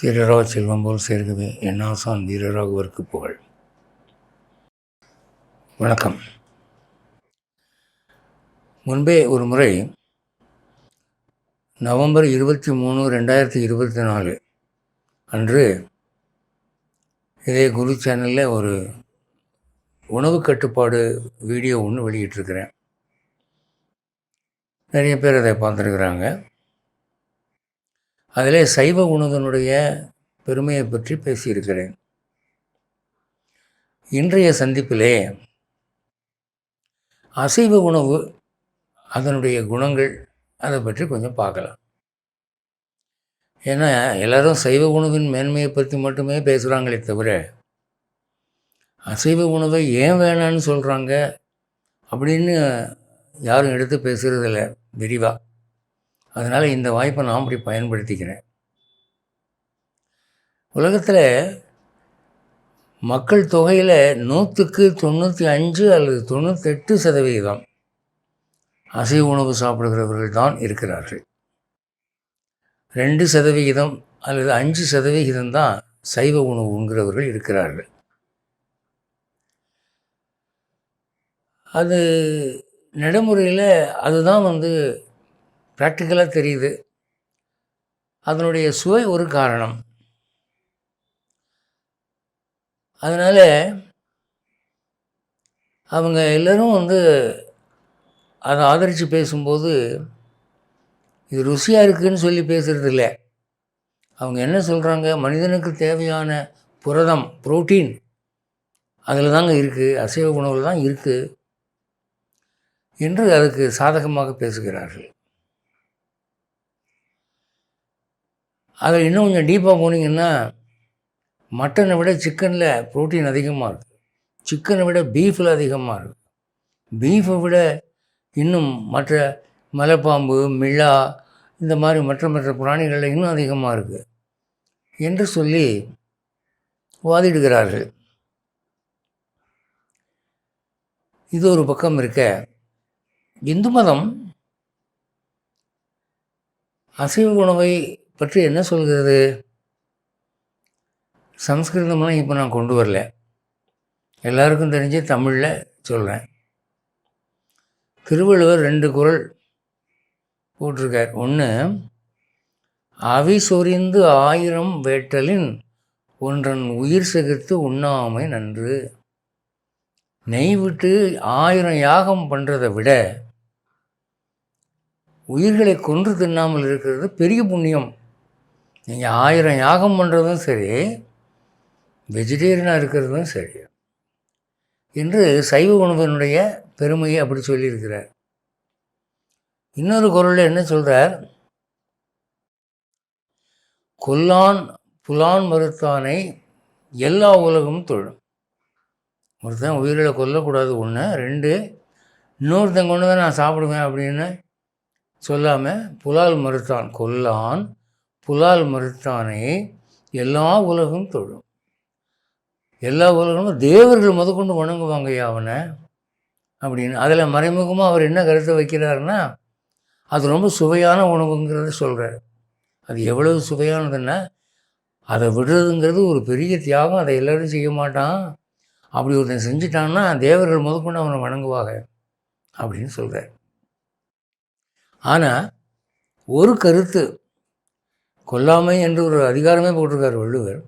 சீரரா செல்வம் போல் சேர்கவே என்னாசான் வீரராகவருக்கு புகழ். வணக்கம். முன்பே ஒரு முறை நவம்பர் இருபத்தி மூணு ரெண்டாயிரத்தி இருபத்தி நாலு அன்று இதே குரு சேனலில் ஒரு உணவு கட்டுப்பாடு வீடியோ ஒன்று வெளியிட்டிருக்கிறேன். நிறைய பேர் அதை பார்த்துருக்குறாங்க. அதிலே சைவ உணவனுடைய பெருமையை பற்றி பேசியிருக்கிறேன். இன்றைய சந்திப்பிலே அசைவ உணவு அதனுடைய குணங்கள் அதை பற்றி கொஞ்சம் பார்க்கலாம். ஏன்னா எல்லாரும் சைவ உணவின் மேன்மையை பற்றி மட்டுமே பேசுகிறாங்களே தவிர அசைவ உணவை ஏன் வேணான்னு சொல்கிறாங்க அப்படின்னு யாரும் எடுத்து பேசுகிறதில்ல விரிவாக அதனால் இந்த வாய்ப்பை நான் அப்படி பயன்படுத்திக்கிறேன். உலகத்தில் மக்கள் தொகையில் நூற்றுக்கு தொண்ணூற்றி அஞ்சு அல்லது தொண்ணூத்தெட்டு சதவிகிதம் அசைவ உணவு சாப்பிடுகிறவர்கள் தான் இருக்கிறார்கள். ரெண்டு சதவிகிதம் அல்லது அஞ்சு சதவிகிதம் தான் சைவ உணவு உண்கிறவர்கள் இருக்கிறார்கள். அது நடைமுறையில் அதுதான் வந்து ப்ராக்டிக்கலாக தெரியுது. அதனுடைய சுவை ஒரு காரணம். அதனால் அவங்க எல்லோரும் வந்து அதை ஆதரித்து பேசும்போது இது ருசியாக இருக்குதுன்னு சொல்லி பேசுகிறது இல்லை அவங்க என்ன சொல்கிறாங்க மனிதனுக்கு தேவையான புரதம் புரோட்டீன் அதில் தாங்க இருக்குது அசைவ உணவில் தான் இருக்குது என்று அதுக்கு சாதகமாக பேசுகிறார்கள். அதில் இன்னும் கொஞ்சம் டீப்பாக போனீங்கன்னா மட்டனை விட சிக்கனில் ப்ரோட்டீன் அதிகமாக இருக்குது சிக்கனை விட பீஃபில் அதிகமாக இருக்குது பீஃபை விட இன்னும் மற்ற மலைப்பாம்பு மிளா இந்த மாதிரி மற்ற மற்ற பிராணிகளில் இன்னும் அதிகமாக இருக்குது என்று சொல்லி வாதிடுகிறார்கள். இது ஒரு பக்கம் இருக்க இந்து மதம் அசைவ உணவை பற்றி என்ன சொல்கிறது? சம்ஸ்கிருதம்லாம் இப்போ நான் கொண்டு வரல. எல்லாருக்கும் தெரிஞ்சு தமிழில் சொல்கிறேன் திருவள்ளுவர் ரெண்டு குரல் போட்டிருக்கார். ஒன்று அவி சொரிந்து ஆயிரம் வேட்டலின் ஒன்றன் உயிர் சிகித்து உண்ணாமை நன்று. நெய் விட்டு ஆயிரம் யாகம் பண்ணுறதை விட உயிர்களை கொன்று தின்னாமல் இருக்கிறது பெரிய புண்ணியம். நீங்கள் ஆயிரம் யாகம் பண்ணுறதும் சரி வெஜிடேரியனாக இருக்கிறதும் சரி. என்று சைவ உணவினுடைய பெருமையை அப்படி சொல்லியிருக்கிறார். இன்னொரு குரலில் என்ன சொல்கிறார் கொல்லான் புலான் மறுத்தானை எல்லா உலகமும் தொழும். ஒருத்தன் உயிரில் கொல்லக்கூடாது ஒன்று ரெண்டு இன்னொருத்தன் கொண்டு தான் நான் சாப்பிடுவேன் அப்படின்னு சொல்லாமல் புலால் மறுத்தான் கொல்லான் புலால் மறுத்தானே எல்லா உலகம் தொழும். எல்லா உலகமும் தேவர்கள் முதற்கொண்டு வணங்குவாங்க அவனை. அப்படின்னு. அதில் மறைமுகமாக அவர் என்ன கருத்தை வைக்கிறாருன்னா அது ரொம்ப சுவையான உணவுங்கிறத சொல்கிறார் அது எவ்வளவு சுவையானதுன்னா அதை விடுறதுங்கிறது ஒரு பெரிய தியாகம் அதை எல்லோரும் செய்ய மாட்டான். அப்படி ஒருத்தன் செஞ்சிட்டான்னா தேவர்கள் முதற்கொண்டு அவனை வணங்குவாங்க அப்படின்னு சொல்கிறார் ஆனால் ஒரு கருத்து கொல்லாமை என்று ஒரு அதிகாரமே போட்டிருக்கார் வள்ளுவர்.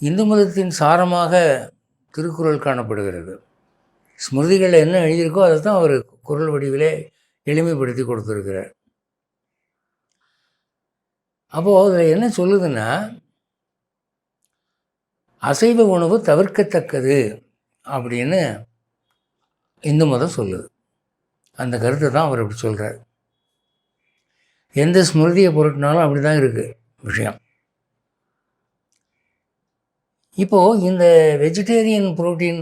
இந்து மதத்தின் சாரமாக திருக்குறள் காணப்படுகிறது. ஸ்மிருதிகளில் என்ன எழுதியிருக்கோ அதை தான் அவர் குரல் வடிவிலே எளிமைப்படுத்தி கொடுத்துருக்கிறார். அப்போது அதில் என்ன சொல்லுதுன்னா அசைவ உணவு தவிர்க்கத்தக்கது அப்படின்னு இந்து மதம் சொல்லுது. அந்த கருத்தை தான் அவர் அப்படி சொல்கிறார் எந்த ஸ்மிருதியை பொருட்டினாலும் அப்படி தான் இருக்குது விஷயம். இப்போது இந்த வெஜிடேரியன் ப்ரோட்டீன்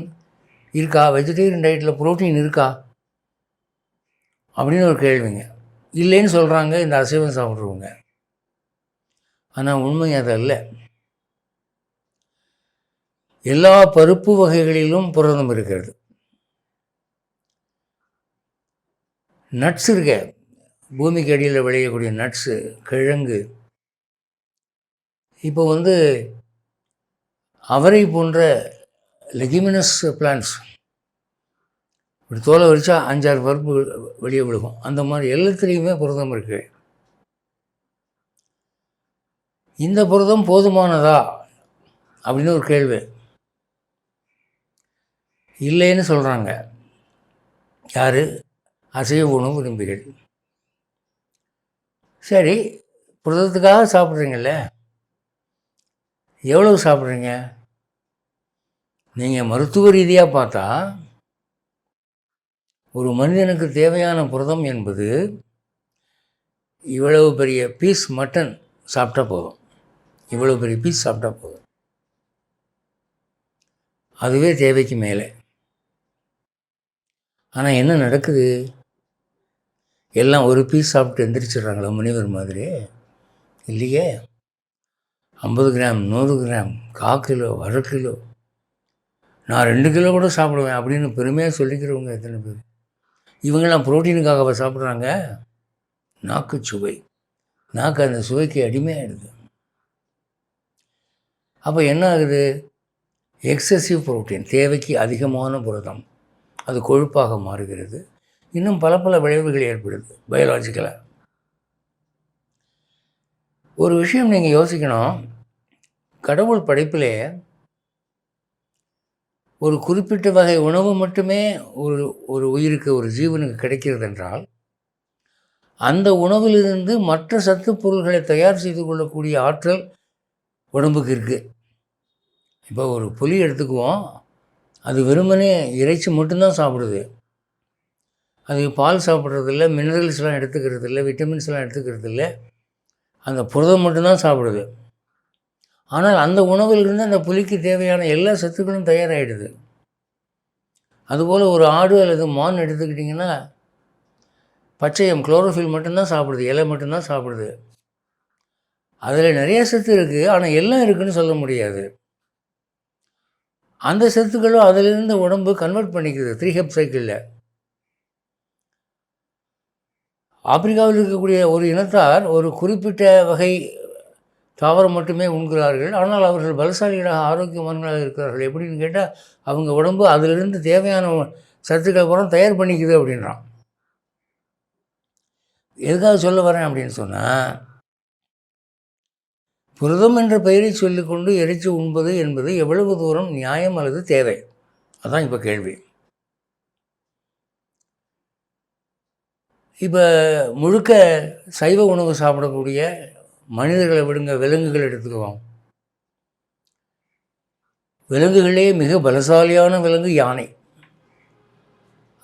இருக்கா? வெஜிடேரியன் டயட்டில் ப்ரோட்டீன் இருக்கா? அப்படின்னு ஒரு கேள்விங்க. இல்லைன்னு சொல்கிறாங்க இந்த அசைவம் சாப்பிட்றவங்க. ஆனால் உண்மை அது அல்ல. எல்லா பருப்பு வகைகளிலும் புரதம் இருக்கிறது. நட்ஸ் இருக்க. பூமிக்கு அடியில் விளையக்கூடிய நட்ஸு கிழங்கு. இப்போ வந்து அவரை போன்ற லெகிமினஸ் பிளான்ஸ் இப்படி தோலை வச்சா அஞ்சாறு பருப்பு வெளியே விழுகும். அந்த மாதிரி எல்லாத்துலேயுமே புரதம் இருக்குது இந்த புரதம் போதுமானதா? அப்படின்னு ஒரு கேள்வி. இல்லைன்னு சொல்கிறாங்க யார்? அசைவ உணவு விரும்பிகள். சரி புரதத்துக்காக சாப்பிட்றீங்கல்ல? எவ்வளவு சாப்பிட்றீங்க? நீங்கள் மருத்துவ ரீதியாக பார்த்தா ஒரு மனிதனுக்கு தேவையான புரதம் என்பது இவ்வளவு பெரிய பீஸ் மட்டன் சாப்பிட்டா போதும். இவ்வளவு பெரிய பீஸ் சாப்பிட்டா போதும். அதுவே தேவைக்கு மேலே. ஆனால் என்ன நடக்குது? எல்லாம் ஒரு பீஸ் சாப்பிட்டு எந்திரிச்சிடுறாங்களா முனிவர் மாதிரி இல்லையே? ஐம்பது கிராம் நூறு கிராம் கா கிலோ அரை கிலோ. நான் ரெண்டு கிலோ கூட சாப்பிடுவேன் அப்படின்னு பெருமையாக சொல்லிக்கிறவங்க எத்தனை பேர்? இவங்கெல்லாம் புரோட்டீனுக்காக சாப்பிட்றாங்க? நாக்கு சுவை. நாக்கு அந்த சுவைக்கு அடிமையாகிடுது அப்போ என்ன ஆகுது? எக்ஸசிவ் புரோட்டீன் தேவைக்கு அதிகமான புரதம். அது கொழுப்பாக மாறுகிறது. இன்னும் பல பல விளைவுகள் ஏற்படுது பயாலஜிக்கலாக ஒரு விஷயம் நீங்கள் யோசிக்கணும். கடவுள் படைப்பிலே ஒரு குறிப்பிட்ட வகை உணவு மட்டுமே ஒரு ஒரு உயிருக்கு ஒரு ஜீவனுக்கு கிடைக்கிறது என்றால் அந்த உணவிலிருந்து மற்ற சத்து பொருள்களை தயார் செய்து கொள்ளக்கூடிய ஆற்றல் உடம்புக்கு இருக்குது இப்போ ஒரு புலி எடுத்துக்குவோம். அது வெறுமனே இறைச்சி மட்டும்தான் சாப்பிடுது. அது பால் சாப்பிட்றதில்ல மினரல்ஸ்லாம் எடுத்துக்கிறது இல்லை விட்டமின்ஸ்லாம் எடுத்துக்கிறது இல்லை அந்த புரதம் மட்டும்தான் சாப்பிடுது. ஆனால் அந்த உணவிலிருந்து அந்த புலிக்கு தேவையான எல்லா சத்துக்களும் தயாராகிடுது அதுபோல் ஒரு ஆடு அல்லது மான் எடுத்துக்கிட்டிங்கன்னா பச்சையம் குளோரோஃபில் மட்டும்தான் சாப்பிடுது இலை மட்டும்தான் சாப்பிடுது. அதில் நிறைய சத்து இருக்குது ஆனால் எல்லாம் இருக்குதுன்னு சொல்ல முடியாது. அந்த சத்துக்களும் அதிலிருந்து உடம்பு கன்வெர்ட் பண்ணிக்குது த்ரீ ஹெப் சைக்கிளில் ஆப்பிரிக்காவில் இருக்கக்கூடிய ஒரு இனத்தார் ஒரு குறிப்பிட்ட வகை தாவரம் மட்டுமே உண்கிறார்கள். ஆனால் அவர்கள் பலசாலிகளாக ஆரோக்கியமானவர்களாக இருக்கிறார்கள். எப்படின்னு கேட்டால் அவங்க உடம்பு அதிலிருந்து தேவையான சத்துக்களை பூரா தயார் பண்ணிக்குது அப்படின்றான். எதுக்காக சொல்ல வரேன் அப்படின்னு சொன்னால் புரதம் என்ற பெயரை சொல்லிக்கொண்டு இறைச்சி உண்பது என்பது எவ்வளவு தூரம் நியாயம் அல்லது தேவை? அதான் இப்போ கேள்வி. இப்போ முழுக்க சைவ உணவு சாப்பிடக்கூடிய மனிதர்களை விடுங்க விலங்குகள் எடுத்துக்குவோம். விலங்குகளே மிக பலசாலியான விலங்கு யானை.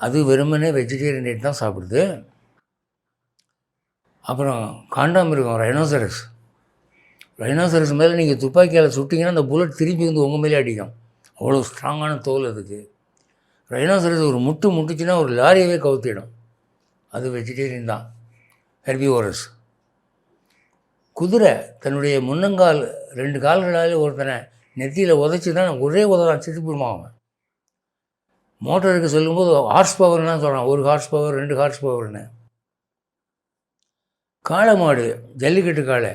அது வெறுமனே வெஜிடேரியன் டேட் தான் சாப்பிடுது. அப்புறம் காண்டாமிருகம் ரைனோசரஸ் ரைனோசரஸ் மேலே நீங்கள் துப்பாக்கியால் சுட்டிங்கன்னா அந்த புல்லட் திரும்பி வந்து உங்கள் மேலே அடிக்கும். அவ்வளோ ஸ்ட்ராங்கான தோல் அதுக்கு. ரைனோசரஸ் ஒரு முட்டு முட்டுச்சுன்னா ஒரு லாரியவே கவுத்திடும். அது வெஜிடேரியன் தான். ஹெர்பிவோரஸ் குதிரை தன்னுடைய முன்னங்கால் ரெண்டு கால்களாலே ஒருத்தனை நெத்தியில் உதச்சி தான் ஒரே உதவான் செத்து போடுவான் அவன்? மோட்டருக்கு சொல்லும்போது ஹார்ஸ் பவர்னா சொல்கிறான் ஒரு ஹார்ஸ் பவர் ரெண்டு ஹார்ஸ் பவர்னு காளை மாடு ஜல்லிக்கட்டு காளை.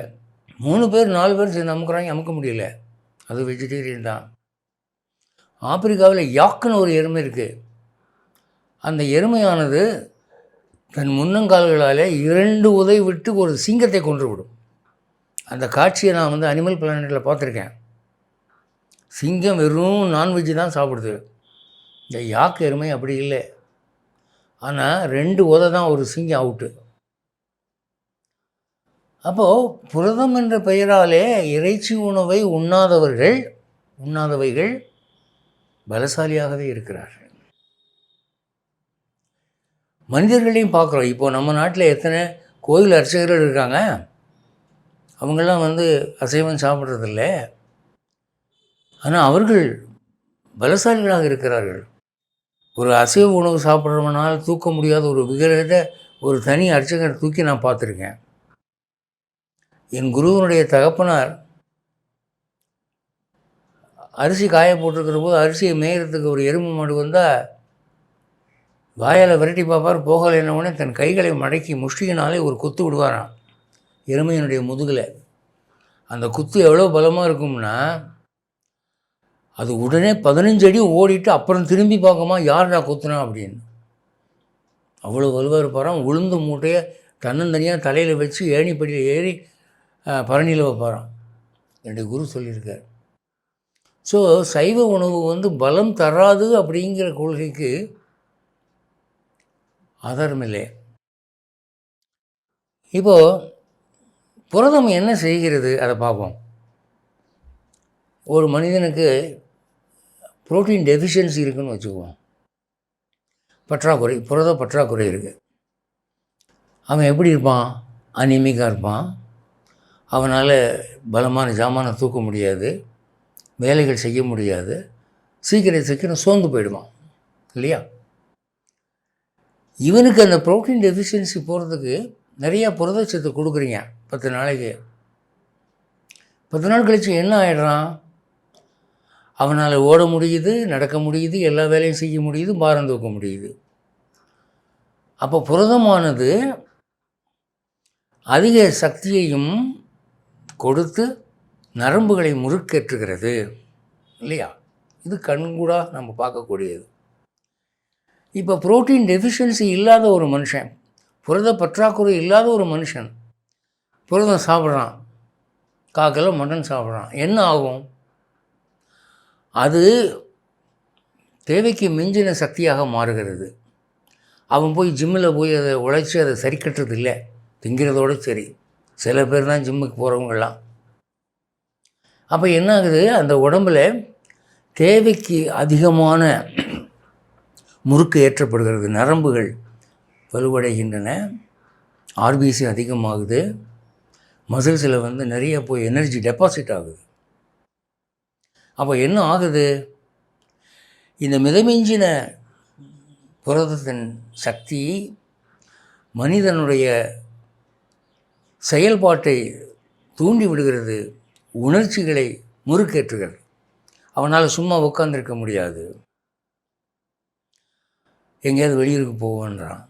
மூணு பேர் நாலு பேர் சேர்ந்து அமுக்குறாங்க அமுக்க முடியல. அது வெஜிடேரியன் தான். ஆப்பிரிக்காவில் யாக்குன்னு ஒரு எருமை இருக்குது அந்த எருமையானது தன் முன்னங்கால்களாலே இரண்டு உதை விட்டு ஒரு சிங்கத்தை கொன்றுவிடும். அந்த காட்சியை நான் வந்து அனிமல் பிளானட்டில் பார்த்துருக்கேன். சிங்கம் வெறும் நான்வெஜ்ஜு தான் சாப்பிடுது. இந்த யாக்கு எருமை அப்படி இல்லை. ஆனால் ரெண்டு உதை தான் ஒரு சிங்கம் அவுட்டு அப்போது புரதம் என்ற பெயராலே இறைச்சி உணவை உண்ணாதவர்கள் உண்ணாதவைகள் பலசாலியாகவே இருக்கிறார்கள். மனிதர்களையும் பார்க்குறோம். இப்போது நம்ம நாட்டில் எத்தனை கோயில் அர்ச்சகர்கள் இருக்காங்க? அவங்கெல்லாம் வந்து அசைவம் சாப்பிட்றதில்ல. ஆனால் அவர்கள் பலசாலிகளாக இருக்கிறார்கள். ஒரு அசைவ உணவு சாப்பிட்றவனால் தூக்க முடியாத ஒரு விக்கிரகத்தை ஒரு தனி அர்ச்சகர் தூக்கி நான் பார்த்துருக்கேன். என் குருவனுடைய தகப்பனார் அரிசி காய போட்டிருக்கிற போது அரிசியை மேயறதுக்கு ஒரு எறும்பு மாடு வந்தால் வாயால் விரட்டி பார்ப்பார் போகலைன்னொடனே தன் கைகளை மடக்கி முஷ்டியினாலே ஒரு குத்து விடுவாராம். எருமையினுடைய முதுகில். அந்த குத்து எவ்வளோ பலமாக இருக்கும்னா அது உடனே பதினஞ்சு அடி ஓடிட்டு அப்புறம் திரும்பி பார்க்குமா யார்டா குத்துனா அப்படின்னு. அவ்வளோ வலுவாக இருப்பாராம். உளுந்து மூட்டையை தன்னந்தனியாக தலையில் வச்சு ஏணிப்படியில் ஏறி பரணியில் வைப்பாராம். என்னுடைய குரு சொல்லியிருக்கார். ஸோ சைவ உணவு வந்து பலம் தராது அப்படிங்கிற கொள்கைக்கு அதர்மிலே. இப்போது புரதம் என்ன செய்கிறது? அதை பார்ப்போம். ஒரு மனிதனுக்கு புரோட்டீன் டெஃபிஷியன்சி இருக்குன்னு வச்சுக்குவோம். பற்றாக்குறை புரத பற்றாக்குறை இருக்குது அவன் எப்படி இருப்பான்? அனிமிக்காக இருப்பான். அவனால் பலமான ஜாமானை தூக்க முடியாது. வேலைகள் செய்ய முடியாது. சீக்கிரம் சீக்கிரம் சோர்ந்து போயிடுவான். இல்லையா? இவனுக்கு அந்த ப்ரோட்டீன் டெஃபிஷியன்சி போகிறதுக்கு நிறையா புரதச்சத்து கொடுக்குறீங்க. பத்து நாளைக்கு. பத்து நாள் கழித்து என்ன ஆகிடுறான் அவனால் ஓட முடியுது நடக்க முடியுது எல்லா வேலையும் செய்ய முடியுது பாரம் தூக்க முடியுது. அப்போ புரதமானது அதிக சக்தியையும் கொடுத்து நரம்புகளை முறுக்கேற்றுகிறது. இல்லையா? இது கண்கூடாக நம்ம பார்க்கக்கூடியது. இப்போ புரோட்டீன் டெஃபிஷியன்சி இல்லாத ஒரு மனுஷன் புரத பற்றாக்குறை இல்லாத ஒரு மனுஷன் புரதம் சாப்பிட்றான். காக்கிலோ மட்டன் சாப்பிட்றான். என்ன ஆகும்? அது தேவைக்கு மிஞ்சின சக்தியாக மாறுகிறது. அவன் போய் ஜிம்மில் போய் அதை உழைச்சி அதை சரி கட்டுறது இல்லை திங்கிறதோடு சரி. சில பேர் தான் ஜிம்முக்கு போகிறவங்கெல்லாம் அப்போ என்ன ஆகுது? அந்த உடம்பில் தேவைக்கு அதிகமான முறுக்கு ஏற்றப்படுகிறது. நரம்புகள் வலுவடைகின்றன. ஆர்பிசி அதிகமாகுது. மசில்ஸில் வந்து நிறைய போய் எனர்ஜி டெபாசிட் ஆகுது. அப்போ என்ன ஆகுது? இந்த மிதமிஞ்சின புரதத்தின் சக்தி மனிதனுடைய செயல்பாட்டை தூண்டி விடுகிறது. உணர்ச்சிகளை முறுக்கேற்றுகிறது. அவனால் சும்மா உட்காந்துருக்க முடியாது. எங்கேயாவது வெளியூருக்கு போவோன்றான்.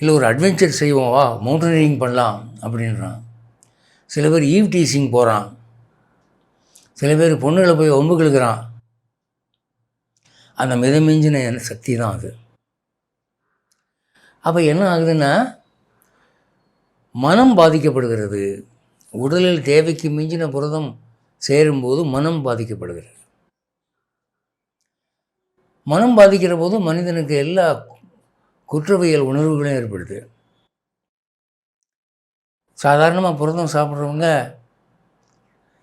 இல்லை ஒரு அட்வென்ச்சர் செய்வோம் வா மவுண்டனியரிங் பண்ணலாம் அப்படின்றான். சில பேர் ஈவ் டீசிங் போகிறான் சில பேர் பொண்ணுகளை போய் ஒம்பு கிழக்கிறான் அந்த மிதமிஞ்சின சக்தி தான் அது. அப்போ என்ன ஆகுதுன்னா மனம் பாதிக்கப்படுகிறது. உடலில் தேவைக்கு மிஞ்சின புரதம் சேரும்போது மனம் பாதிக்கப்படுகிறது. மனம் பாதிக்கிற போது மனிதனுக்கு எல்லா குற்றவியல் உணர்வுகளும் ஏற்படுது. சாதாரணமாக புரதம் சாப்பிட்றவங்க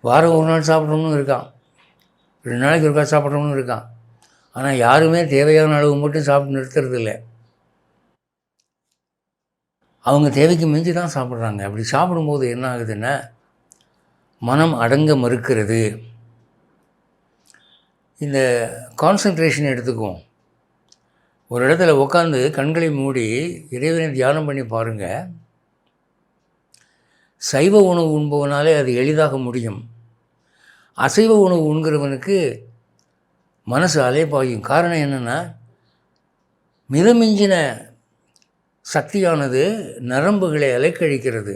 வாரம் ஒரு நாள் சாப்பிட்றவனும் இருக்கான். ரெண்டு நாளைக்கு ஒருக்கா சாப்பிட்றவனும் இருக்கான். ஆனால் யாருமே தேவையான அளவு மட்டும் சாப்பிட்டு நிறுத்துறது இல்லை அவங்க தேவைக்கு மிஞ்சி தான் சாப்பிட்றாங்க. அப்படி சாப்பிடும்போது என்ன ஆகுதுன்னா மனம் அடங்க மறுக்கிறது. இந்த கான்சன்ட்ரேஷன் எடுத்துக்குவோம். ஒரு இடத்துல உட்காந்து கண்களை மூடி இறைவனை தியானம் பண்ணி பாருங்கள் சைவ உணவு உண்பவனாலே அது எளிதாக முடியும். அசைவ உணவு உண்கிறவனுக்கு மனசு அலைப்பாயும் காரணம் என்னென்னா மிதமிஞ்சின சக்தியானது நரம்புகளை அலைக்கழிக்கிறது.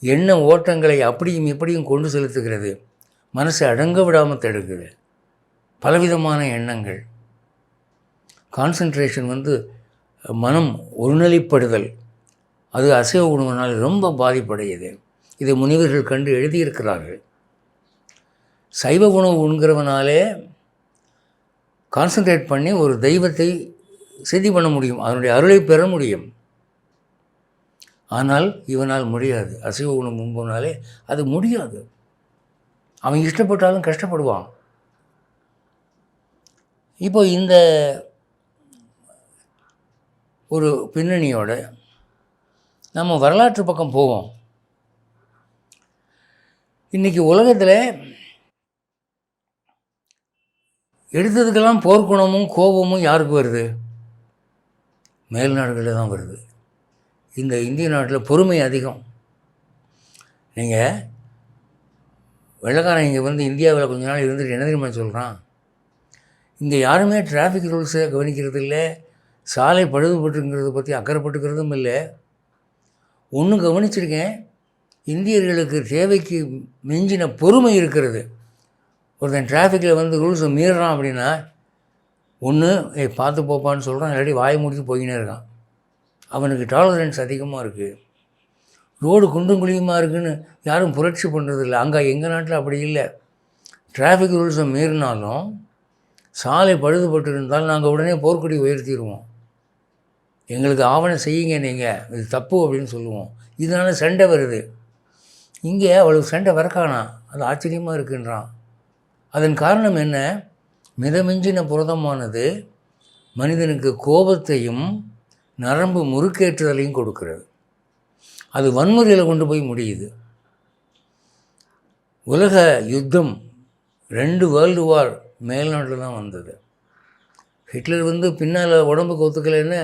எண்ண ஓட்டங்களை அப்படியும் இப்படியும் கொண்டு செலுத்துகிறது. மனசை அடங்க விடாமல் தடுக்குது. பலவிதமான எண்ணங்கள். கான்சன்ட்ரேஷன் வந்து மனம் ஒருநிலைப்படுதல். அது அசைவ உணவுனால் ரொம்ப பாதிப்படையுது. இதை முனிவர்கள் கண்டு எழுதியிருக்கிறார்கள். சைவ உணவு உண்கிறவனாலே கான்சன்ட்ரேட் பண்ணி ஒரு தெய்வத்தை செய்தி பண்ண முடியும். அதனுடைய அருளை பெற முடியும். ஆனால் இவனால் முடியாது. அசைவ உணவு உண்பவனாலே அது முடியாது. அவன் இஷ்டப்பட்டாலும் கஷ்டப்படுவான். இப்போ இந்த ஒரு பின்னணியோட நம்ம வரலாற்று பக்கம் போவோம். இன்றைக்கி உலகத்தில் எடுத்ததுக்கெல்லாம் போர்க்குணமும் கோபமும் யாருக்கு வருது? மேல் நாடுகளில் தான் வருது. இந்த இந்திய நாட்டில் பொறுமை அதிகம். நீங்கள் வெள்ளக்காரன் இங்கே வந்து இந்தியாவில் கொஞ்ச நாள் இருந்துட்டு என்ன தெரியுமா சொல்கிறான் இங்கே யாருமே டிராஃபிக் ரூல்ஸை கவனிக்கிறது இல்லை. சாலை பழுதுபட்டுங்கிறத பற்றி அக்கறைப்பட்டுக்கிறதும் இல்லை. ஒன்றும் கவனிச்சிருக்கேன். இந்தியர்களுக்கு தேவைக்கு மிஞ்சின பொறுமை இருக்கிறது. ஒருத்தன் டிராஃபிக்கில் வந்து ரூல்ஸை மீறுறான் அப்படின்னா ஒன்று ஏ பார்த்து போப்பான்னு சொல்கிறான் இல்லாட்டி வாய் முடித்து போயினே இருக்கான். அவனுக்கு டாலரன்ஸ் அதிகமாக இருக்குது ரோடு குண்டும் குழியுமாக இருக்குதுன்னு யாரும் புரட்சி பண்ணுறதில்ல அங்கே எங்கள் நாட்டில் அப்படி இல்லை. டிராஃபிக் ரூல்ஸை மீறினாலும் சாலை பழுதுபட்டிருந்தால் நாங்கள் உடனே போர்க்கொடி உயர்த்திடுவோம். எங்களுக்கு ஆவணம் செய்யுங்க நீங்கள் இது தப்பு அப்படின்னு சொல்லுவோம். இதனால் சண்டை வருது. இங்கே அவளுக்கு சண்டை வரக்கானா? அது ஆச்சரியமாக இருக்குன்றான். அதன் காரணம் என்ன? மிதமிஞ்சின புரதமானது மனிதனுக்கு கோபத்தையும் நரம்பு முறுக்கேற்றுதலையும் கொடுக்கிறது. அது வன்முறையில் கொண்டு போய் முடியுது. உலக யுத்தம் ரெண்டு வேர்ல்டு வார் மேல்நாட்டில் தான் வந்தது. ஹிட்லர் வந்து பின்னால் உடம்புக்கு ஒத்துக்கலைன்னு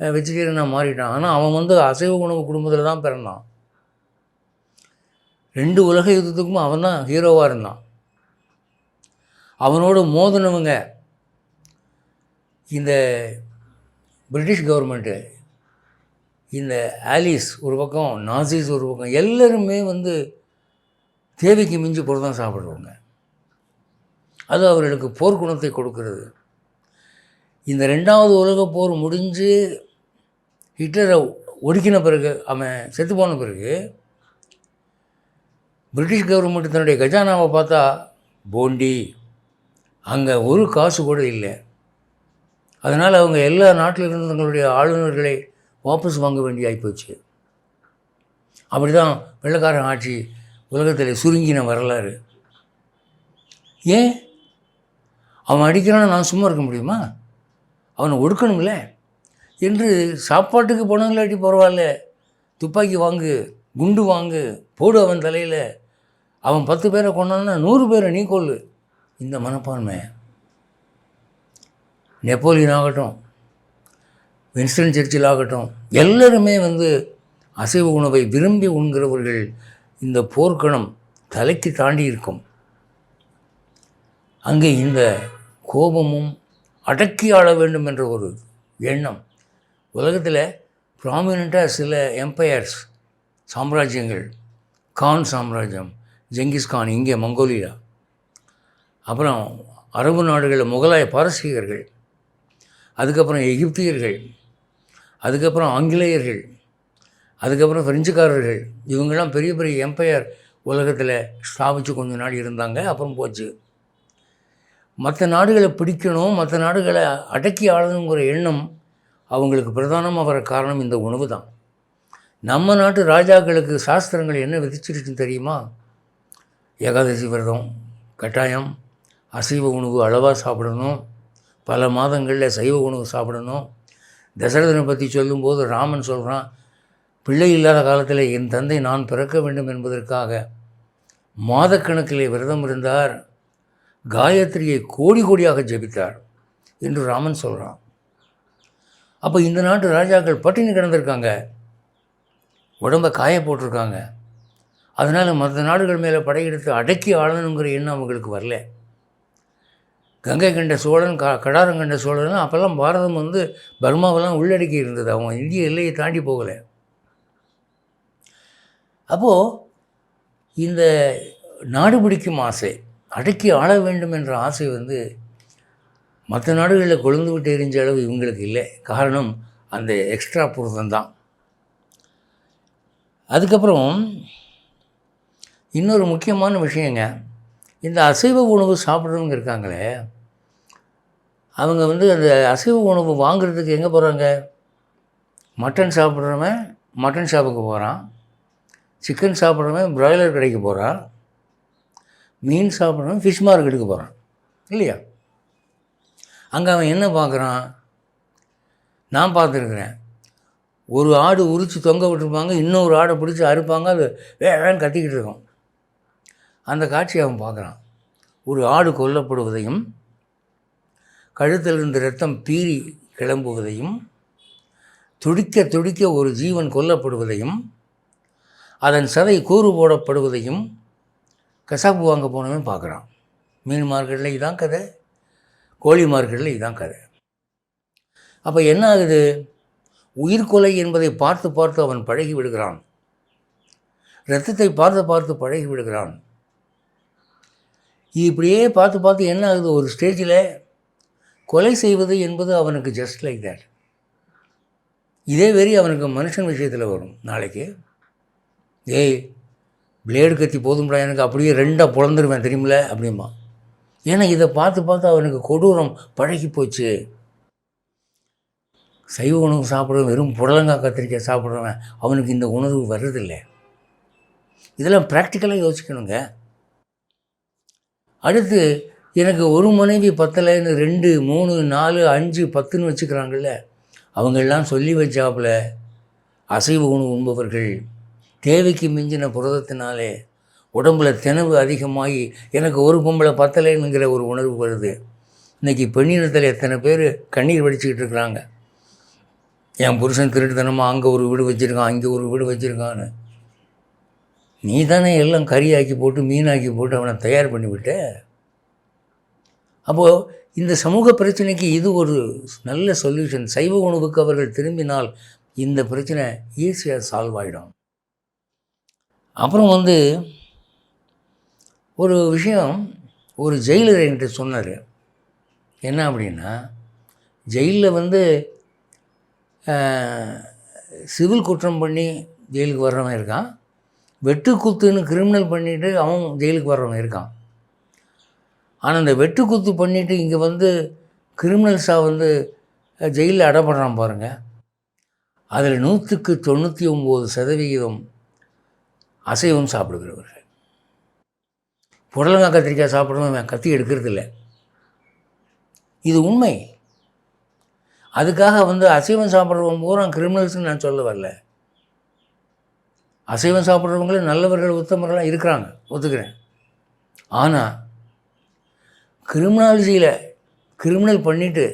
வெஜிடேரியனாக மாறிட்டான். ஆனால் அவன் வந்து அசைவ உணவு குடும்பத்தில் தான் பிறந்தான். ரெண்டு உலக யுத்தத்துக்கும் அவன் தான் ஹீரோவாக இருந்தான். அவனோட மோதினவங்க இந்த பிரிட்டிஷ் கவர்மெண்ட்டு இந்த ஆலிஸ் ஒரு பக்கம் நாசிஸ் ஒரு பக்கம் எல்லாருமே வந்து தேவைக்கு மிஞ்சி தான் சாப்பிடுவாங்க அது அவர்களுக்கு போர்க்குணத்தை கொடுக்கிறது. இந்த ரெண்டாவது உலக போர் முடிஞ்சு ஹிட்லரை ஒடுக்கின பிறகு அவன் செத்து போன பிறகு பிரிட்டிஷ் கவர்மெண்ட் தன்னுடைய கஜானாவை பார்த்தா போண்டி அங்கே ஒரு காசு கூட இல்லை. அதனால் அவங்க எல்லா நாட்டில் இருந்து தங்களுடைய ஆளுநர்களை வாபஸ் வாங்க வேண்டிய ஆகிப்போச்சு அப்படி தான் வெள்ளக்காரன் ஆட்சி உலகத்தில் சுருங்கின வரலாறு. ஏன்? அவன் அடிக்கிறான்னு நான் சும்மா இருக்க முடியுமா? அவனை ஒடுக்கணுங்களே என்று சாப்பாட்டுக்கு போனவங்களாட்டி பரவாயில்ல. துப்பாக்கி வாங்கு குண்டு வாங்கு போடு அவன் தலையில். அவன் பத்து பேரை கொண்டான்னா நூறு பேரை நீ கொள்ளு இந்த மனப்பான்மை. நெப்போலியன் ஆகட்டும் வின்ஸ்டன் சர்ச்சில் ஆகட்டும் எல்லோருமே வந்து அசைவ உணவை விரும்பி உண்கிறவர்கள் இந்த போர்க்கணம் தலைக்கு தாண்டி இருக்கும். அங்கே இந்த கோபமும் அடக்கி ஆள வேண்டும் என்ற ஒரு எண்ணம். உலகத்தில் ப்ராமினண்ட்டாக சில எம்பையர்ஸ் சாம்ராஜ்யங்கள் கான் சாம்ராஜ்யம் ஜெங்கிஸ் கான் இங்கே மங்கோலியா அப்புறம் அரபு நாடுகளில் முகலாய பாரசீகர்கள் அதுக்கப்புறம் எகிப்தியர்கள் அதுக்கப்புறம் ஆங்கிலேயர்கள் அதுக்கப்புறம் ஃப்ரெஞ்சுக்காரர்கள் இவங்கெல்லாம் பெரிய பெரிய எம்பையர் உலகத்தில் ஸ்தாபித்து கொஞ்ச நாள் இருந்தாங்க அப்புறம் போச்சு. மற்ற நாடுகளை பிடிக்கணும் மற்ற நாடுகளை அடக்கி ஆளணுங்கிற எண்ணம் அவங்களுக்கு பிரதானமாக வர காரணம் இந்த உணவு தான். நம்ம நாட்டு ராஜாக்களுக்கு சாஸ்திரங்கள் என்ன விதிச்சிருச்சுன்னு தெரியுமா? ஏகாதசி விரதம் கட்டாயம் அசைவ உணவு அளவாக சாப்பிடணும் பல மாதங்களில் சைவ உணவு சாப்பிடணும். தசரதனை பற்றி சொல்லும்போது ராமன் சொல்கிறான் பிள்ளை இல்லாத காலத்தில் என் தந்தை நான் பிறக்க வேண்டும் என்பதற்காக மாதக்கணக்கிலே விரதம் இருந்தார் காயத்ரியை கோடி கோடியாக ஜெபித்தார் என்று ராமன் சொல்கிறான் அப்போ இந்த நாட்டு ராஜாக்கள் பட்டினி கிடந்திருக்காங்க. உடம்பை காய போட்டிருக்காங்க. அதனால் மற்ற நாடுகள் மேலே படையெடுத்து அடக்கி ஆளணுங்கிற எண்ணம் அவங்களுக்கு வரல. கங்கை கண்ட சோழன் கா கடாரம் கண்ட சோழன் அப்போல்லாம் பாரதம் வந்து பர்மாவெல்லாம் உள்ளடக்கி இருந்தது. அவங்க இந்திய எல்லையை தாண்டி போகலை. அப்போது இந்த நாடு பிடிக்கும் ஆசை. அடக்கி ஆள வேண்டும் என்ற ஆசை வந்து மற்ற நாடுகளில் கொழுந்து விட்டு எரிஞ்ச அளவு இவங்களுக்கு இல்லை. காரணம் அந்த எக்ஸ்ட்ரா புரதம் தான். அதுக்கப்புறம் இன்னொரு முக்கியமான விஷயங்க. இந்த அசைவ உணவு சாப்பிட்றவங்க இருக்காங்களே அவங்க வந்து அந்த அசைவ உணவு வாங்குறதுக்கு எங்கே போகிறாங்க மட்டன் சாப்பிட்றவன் மட்டன் ஷாப்புக்கு போகிறான் சிக்கன் சாப்பிட்றவன் பிராய்லர் கடைக்கு போகிறான் மீன் சாப்பிட்றவன் ஃபிஷ் மார்க்கெட்டுக்கு போகிறான் இல்லையா? அங்கே அவன் என்ன பார்க்குறான்? நான் பார்த்துருக்குறேன். ஒரு ஆடு உரித்து தொங்க விட்டுருப்பாங்க இன்னொரு ஆடை பிடிச்சி அறுப்பாங்க அது வேன்னு கத்திக்கிட்டு இருக்கும் அந்த காட்சியை அவன் பார்க்குறான். ஒரு ஆடு கொல்லப்படுவதையும் கழுத்திலிருந்து ரத்தம் பீறி கிளம்புவதையும் துடிக்க துடிக்க ஒரு ஜீவன் கொல்லப்படுவதையும் அதன் சதை கூறு போடப்படுவதையும் கசாப்பு வாங்க போனவன் பார்க்குறான். மீன் மார்க்கெட்டில் இதான் கதை கோழி மார்க்கெட்டில் இதுதான் கதை. அப்போ என்ன ஆகுது? உயிர்கொலை என்பதை பார்த்து பார்த்து அவன் பழகி விடுகிறான். ரத்தத்தை பார்த்து பார்த்து பழகி விடுகிறான். இப்படியே பார்த்து பார்த்து என்ன ஆகுது? ஒரு ஸ்டேஜில் கொலை செய்வது என்பது அவனுக்கு ஜஸ்ட் லைக் தட் இதே வெறி அவனுக்கு மனுஷன் விஷயத்தில் வரும். நாளைக்கு ஏய் பிளேடு கத்தி போதும்டா எனக்கு அப்படியே ரெண்டாக பிறந்துருவேன் தெரியுமில அப்படிமா ஏன்னா இதை பார்த்து பார்த்து அவனுக்கு கொடூரம் பழகி போச்சு. சைவ உணவு சாப்பிட்றவன் வெறும் புடலங்காய் கத்திரிக்காய் சாப்பிட்றவன் அவனுக்கு இந்த உணர்வு வர்றதில்லை. இதெல்லாம் ப்ராக்டிக்கலாக யோசிக்கணுங்க. அடுத்து எனக்கு ஒரு மனைவி பத்தலைன்னு ரெண்டு மூணு நாலு அஞ்சு பத்துன்னு வச்சுக்கிறாங்கல்ல அவங்கெல்லாம் சொல்லி வச்சாப்புல அசைவ உணவு உண்பவர்கள். தேவைக்கு மிஞ்சின புரதத்தினாலே உடம்புல திணவு அதிகமாகி எனக்கு ஒரு பொம்பளை பத்தலைங்கிற ஒரு உணர்வு வருது. இன்றைக்கி பெண்ணினத்தில் எத்தனை பேர் கண்ணீர் வடிச்சுக்கிட்டு இருக்கிறாங்க? என் புருஷன் திருட்டுத்தனமாக அங்கே ஒரு வீடு வச்சுருக்கான் அங்கே ஒரு வீடு வச்சுருக்கான்னு. நீ தானே எல்லாம் கறியாக்கி போட்டு மீனாக்கி போட்டு அவனை தயார் பண்ணிவிட்ட அப்போது இந்த சமூக பிரச்சனைக்கு இது ஒரு நல்ல சொல்யூஷன் சைவ உணவுக்கு அவர்கள் திரும்பினால் இந்த பிரச்சனை ஈஸியாக சால்வ் ஆகிடும் அப்புறம் வந்து ஒரு விஷயம் ஒரு ஜெயிலர் என்கிட்ட சொன்னார். என்ன அப்படின்னா ஜெயிலில் வந்து சிவில் குற்றம் பண்ணி ஜெயிலுக்கு வர்றவன் இருக்கான். வெட்டுக்குத்துன்னு கிரிமினல் பண்ணிவிட்டு அவன் ஜெயிலுக்கு வர்றவன் இருக்கான். ஆனால் இந்த வெட்டுக்குத்து பண்ணிவிட்டு இங்கே வந்து கிரிமினல்ஸாக வந்து ஜெயிலில் அடப்படுறான் பாருங்கள் அதில் நூற்றுக்கு தொண்ணூற்றி ஒம்பது சதவிகிதம் அசைவம் சாப்பிடுகிறவர்கள். புடலங்காய் கத்திரிக்காய் சாப்பிடணும் கத்தி எடுக்கிறதில்ல. இது உண்மை. அதுக்காக வந்து அசைவம் சாப்பிட்றவங்க பூரா கிரிமினல்ஸ்னு நான் சொல்ல வரல. அசைவம் சாப்பிட்றவங்களும் நல்லவர்கள் உத்தமர்களாக இருக்கிறாங்க. ஒத்துக்கிறேன். ஆனால் கிரிமினாலஜியில் கிரிமினல் பண்ணிவிட்டு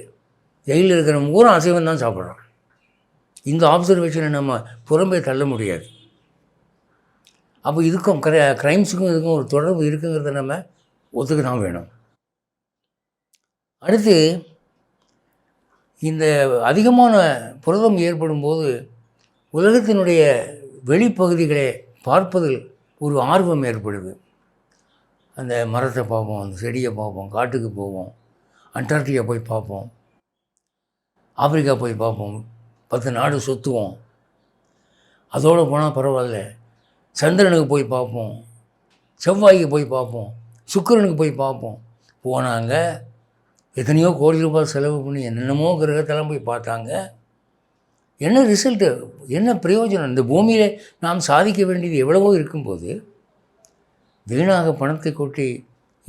ஜெயிலில் இருக்கிறவங்க பூரா அசைவம் தான் சாப்பிட்றோம் இந்த ஆப்சர்வேஷனை நம்ம புறம்பே தள்ள முடியாது. அப்போ இதுக்கும் கிர க்ரைம்ஸுக்கும் இதுக்கும் ஒரு தொடர்பு இருக்குங்கிறத நம்ம ஒத்துக்க தான் வேணும். அடுத்து இந்த அதிகமான புரதம் ஏற்படும் போது உலகத்தினுடைய வெளிப்பகுதிகளை பார்ப்பதில் ஒரு ஆர்வம் ஏற்படுது. அந்த மரத்தை பார்ப்போம் அந்த செடியை பார்ப்போம் காட்டுக்கு போவோம் அண்டார்டிகா போய் பார்ப்போம் ஆப்பிரிக்கா போய் பார்ப்போம் பத்து நாடு சுற்றுவோம் அதோடு போனால் பரவாயில்ல. சந்திரனுக்கு போய் பார்ப்போம். செவ்வாய்க்கு போய் பார்ப்போம். சுக்கிரனுக்கு போய் பார்ப்போம். போனாங்க எத்தனையோ கோடி ரூபாய் செலவு பண்ணி என்னென்னமோ கிரகத்தெல்லாம் போய் பார்த்தாங்க. என்ன ரிசல்ட்டு என்ன பிரயோஜனம்? இந்த பூமியில் நாம் சாதிக்க வேண்டியது எவ்வளவோ இருக்கும்போது வீணாக பணத்தை கொட்டி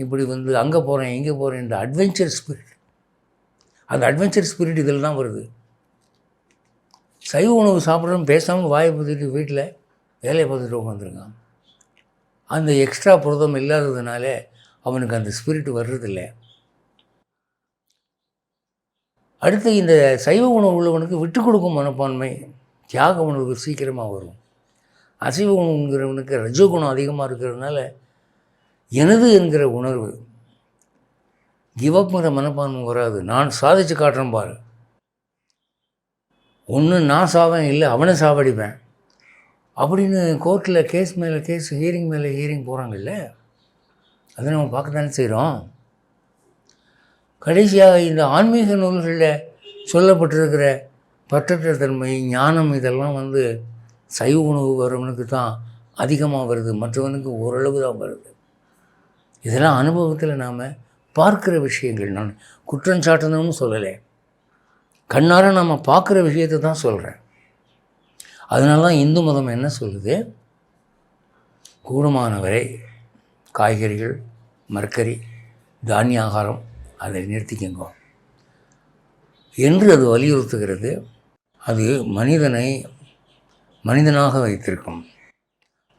இப்படி வந்து அங்கே போகிறேன் இங்கே போகிறேன் இந்த அட்வென்ச்சர் ஸ்பிரிட் அந்த அட்வென்ச்சர் ஸ்பிரிட் இதில் தான் வருது. சைவ உணவு சாப்பிட்றோம் பேசாமல் வாயை வீட்டில் வேலையை பார்த்துட்டு உட்காந்துருக்கான். அந்த எக்ஸ்ட்ரா புரதம் இல்லாததுனால அவனுக்கு அந்த ஸ்பிரிட் வர்றதில்ல. அடுத்து இந்த சைவ உணவு உள்ளவனுக்கு விட்டு கொடுக்கும் மனப்பான்மை தியாக உணவு சீக்கிரமாக வரும். அசைவ உணவுங்கிறவனுக்கு ரஜோகுணம் அதிகமாக இருக்கிறதுனால எனது என்கிற உணர்வு கிவப்ங்கிற மனப்பான்மை வராது. நான் சாதிச்சு காட்டுறேன் பாரு. ஒன்று நான் சாவேன் இல்லை அவனை சாவடிப்பேன். அப்படின்னு கோர்ட்டில் கேஸ் மேலே கேஸ் ஹியரிங் மேலே ஹியரிங் போகிறாங்கல்ல அதை நம்ம பார்க்க தானே செய்கிறோம். கடைசியாக இந்த ஆன்மீக நூல்களில் சொல்லப்பட்டிருக்கிற பற்றற்ற தன்மை ஞானம் இதெல்லாம் வந்து சைவ உணவு வரவனுக்கு தான் அதிகமாக வருது மற்றவனுக்கு ஓரளவு தான் வருது. இதெல்லாம் அனுபவத்தில் நாம் பார்க்குற விஷயங்கள் நான் குற்றம் சாட்டணும்னு சொல்லலை. கண்ணார நாம் பார்க்குற விஷயத்தை தான் சொல்கிறேன். அதனால தான் இந்து மதம் என்ன சொல்லுது? கூடுமானவரை காய்கறிகள் மரக்கறி தானிய ஆகாரம் அதை நிறுத்திக்கங்க. என்று அது வலியுறுத்துகிறது. அது மனிதனை மனிதனாக வைத்திருக்கும்.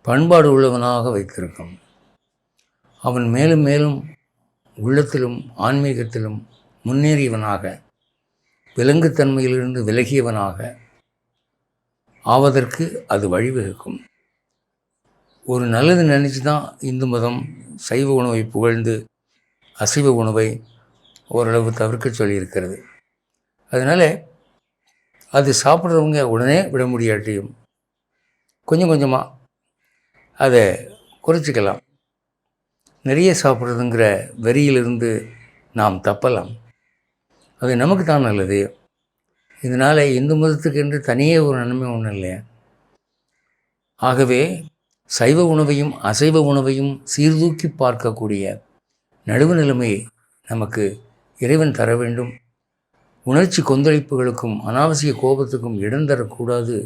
பண்பாடு உள்ளவனாக வைத்திருக்கும். அவன் மேலும் மேலும் உள்ளத்திலும் ஆன்மீகத்திலும் முன்னேறியவனாக விலங்குத்தன்மையிலிருந்து விலகியவனாக ஆவதற்கு அது வழிவகுக்கும். ஒரு நல்லது நினச்சி தான் இந்து மதம் சைவ உணவை புகழ்ந்து அசைவ உணவை ஓரளவு தவிர்க்க சொல்லியிருக்கிறது. அதனால் அது சாப்பிட்றவங்க உடனே விட முடியாட்டியும் கொஞ்சம் கொஞ்சமாக அதை குறைச்சிக்கலாம். நிறைய சாப்பிட்றதுங்கிற வெறியிலிருந்து நாம் தப்பலாம். அது நமக்கு தான் நல்லது. இதனால் இந்து மதத்துக்கு என்று தனியே ஒரு நன்மை ஒன்றும் இல்லையா? ஆகவே சைவ உணவையும் அசைவ உணவையும் சீர்தூக்கி பார்க்கக்கூடிய நடுவு நிலைமையை நமக்கு இறைவன் தர வேண்டும். உணர்ச்சி கொந்தளிப்புகளுக்கும் அனாவசிய கோபத்துக்கும் இடம் தரக்கூடாது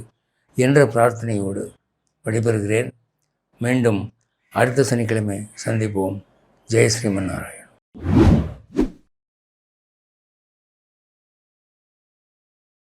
என்ற பிரார்த்தனையோடு விடைபெறுகிறேன். மீண்டும் அடுத்த சனிக்கிழமை சந்திப்போம். ஜெயஸ்ரீமன் நாராயணன்.